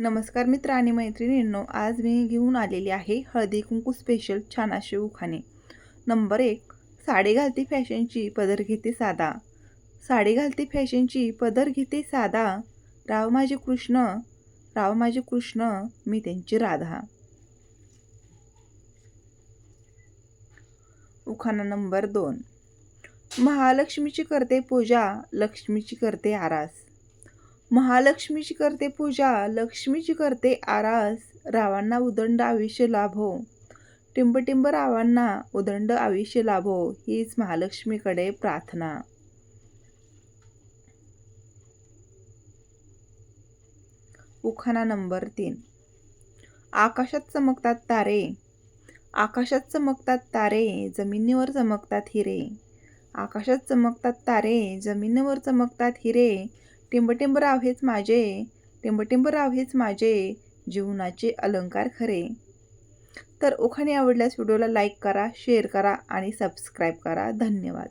नमस्कार मित्र आणि मैत्रिणींनो आज मी घेऊन आलेली आहे हळदी कुंकू स्पेशल छान असे उखाणे. नंबर एक साडी घालती फॅशनची पदर घेते साधा. साडी घालती फॅशनची पदर घेते साधा. राव माझे कृष्ण राव माझे कृष्ण मी त्यांची राधा. उखाणा नंबर दोन महालक्ष्मीची करते पूजा लक्ष्मीची करते आरास. महालक्ष्मीची करते पूजा लक्ष्मीची करते आरास रावांना उदंड आयुष्य लाभो. टिंबटिंब रावांना उदंड आयुष्य लाभो हीच महालक्ष्मीकडे प्रार्थना. उखाणा नंबर तीन. आकाशात चमकतात तारे. आकाशात चमकतात तारे जमिनीवर चमकतात हिरे. आकाशात चमकतात तारे जमिनीवर चमकतात हिरे. टिंबटिंबराव हेच माझे. टिंबटिंबराव हेच माझे जीवनाचे अलंकार खरे. तर उखाणे आवडल्यास व्हिडिओला लाईक करा शेअर करा आणि सबस्क्राईब करा. धन्यवाद.